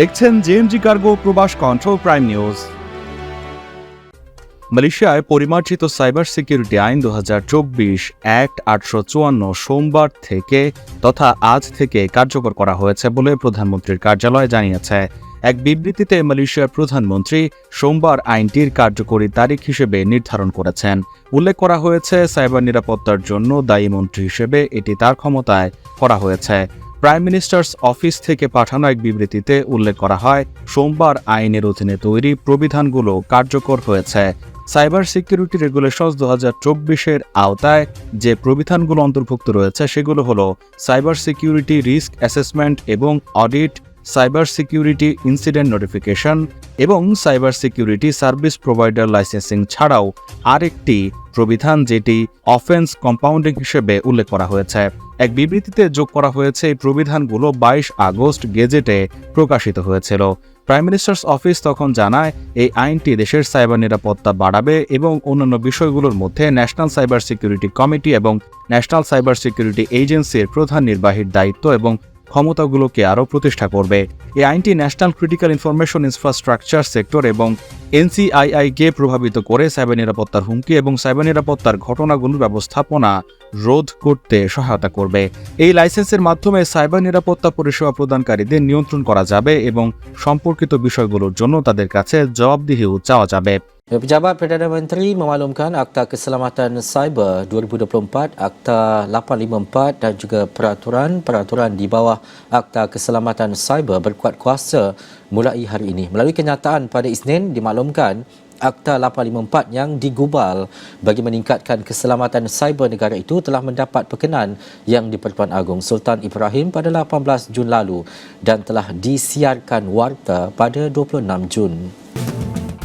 দেখছেন JMG cargo প্রবাস control prime news মালয়েশিয়ায় পরিমার্জিত সাইবার সিকিউরিটি আইন দু অ্যাক্ট আটশো চুয়ান্ন সোমবার থেকে তথা আজ থেকে কার্যকর করা হয়েছে বলে প্রধানমন্ত্রীর কার্যালয় জানিয়েছে। এক বিবৃতিতে মালয়েশিয়ার প্রধানমন্ত্রী সোমবার আইনটির কার্যকরী তারিখ হিসেবে নির্ধারণ করেছেন। উল্লেখ করা হয়েছে, সাইবার নিরাপত্তার জন্য দায়ী মন্ত্রী হিসেবে এটি তার ক্ষমতায় করা হয়েছে। প্রাইম মিনিস্টার্স অফিস থেকে পাঠানো এক বিবৃতিতে উল্লেখ করা হয়, সোমবার আইনের অধীনে তৈরি প্রবিধানগুলো কার্যকর হয়েছে। সাইবার সিকিউরিটি রেগুলেশনস দু হাজার চব্বিশের আওতায় যে প্রবিধানগুলো অন্তর্ভুক্ত রয়েছে, সেগুলো হলো সাইবার সিকিউরিটি রিস্ক অ্যাসেসমেন্ট এবং audit cyber security incident notification এবং cyber security service provider licensing ছাড়াও আরেকটি প্রবিধান যেটি অফেন্স কম্পাউন্ডিং হিসেবে উল্লেখ করা হয়েছে। এক বিবৃতিতে যোগ করা হয়েছে, এই প্রবিধানগুলো বাইশ আগস্ট গেজেটে প্রকাশিত হয়েছিল। প্রাইম মিনিস্টার্স অফিস তখন জানায়, এই আইনটি দেশের সাইবার নিরাপত্তা বাড়াবে এবং অন্যান্য বিষয়গুলোর মধ্যে ন্যাশনাল সাইবার সিকিউরিটি কমিটি এবং ন্যাশনাল সাইবার সিকিউরিটি এজেন্সির প্রধান নির্বাহীর দায়িত্ব এবং ক্ষমতাগুলোকে আরও প্রতিষ্ঠা করবে। এই আইনটি national critical information infrastructure sector এবং এনসিআইআইকে প্রভাবিত করে সাইবার নিরাপত্তার হুমকি এবং সাইবার নিরাপত্তার ঘটনাগুলোর ব্যবস্থাপনা রোধ করতে সহায়তা করবে। এই লাইসেন্সের মাধ্যমে সাইবার নিরাপত্তা পরিষেবা প্রদানকারীদের নিয়ন্ত্রণ করা যাবে এবং সম্পর্কিত বিষয়গুলোর জন্য তাদের কাছে জবাবদিহিও চাওয়া যাবে। Pejabat Perdana Menteri memaklumkan Akta Keselamatan Cyber 2024, Akta 854 dan juga peraturan-peraturan di bawah Akta Keselamatan Cyber berkuat kuasa mulai hari ini. Melalui kenyataan pada Isnin dimaklumkan Akta 854 yang digubal bagi meningkatkan keselamatan cyber negara itu telah mendapat perkenan yang di-Pertuan Agong Sultan Ibrahim pada 18 Jun lalu dan telah disiarkan warta pada 26 Jun.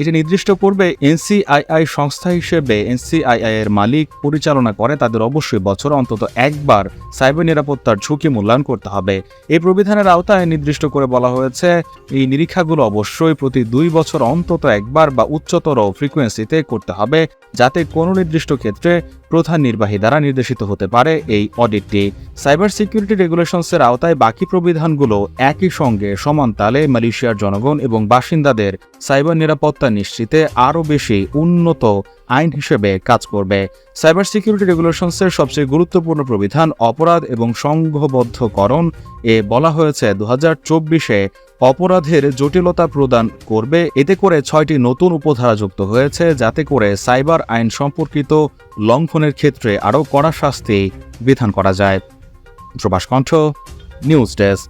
এটি নির্দিষ্ট করবে এনসিআইআই সংস্থা হিসেবে এনসিআইআই এর মালিক পরিচালনা করে, তাদের অবশ্যই বছর অন্তত একবার সাইবার নিরাপত্তার ঝুঁকি মূল্যায়ন করতে হবে। এই প্রবিধানের আওতায় নির্দিষ্ট করে বলা হয়েছে, এই নিরীক্ষাগুলো অবশ্যই প্রতি দুই বছর অন্তত একবার বা উচ্চতর ফ্রিকোয়েন্সিতে করতে হবে, যাতে কোনো নির্দিষ্ট ক্ষেত্রে প্রধান নির্বাহী দ্বারা নির্দেশিত হতে পারে এই অডিটটি। সাইবার সিকিউরিটি রেগুলেশনসের আওতায় বাকি প্রবিধানগুলো একই সঙ্গে সমান তালে মালয়েশিয়ার জনগণ এবং বাসিন্দাদের সাইবার নিরাপত্তা নিশ্চিতে আরও বেশি উন্নত আইন হিসেবে কাজ করবে। সাইবার সিকিউরিটি রেগুলেশনসের সবচেয়ে গুরুত্বপূর্ণ প্রবিধান অপরাধ এবং সংঘবদ্ধকরণ। এ বলা হয়েছে দু হাজার চব্বিশে অপরাধের জটিলতা প্রদান করবে। এতে করে ছয়টি নতুন উপধারা যুক্ত হয়েছে, যাতে করে সাইবার আইন সম্পর্কিত লঙ্ঘনের ক্ষেত্রে আরও কড়া শাস্তি বিধান করা যায়। প্রবাস কণ্ঠ, নিউজ ডেস্ক।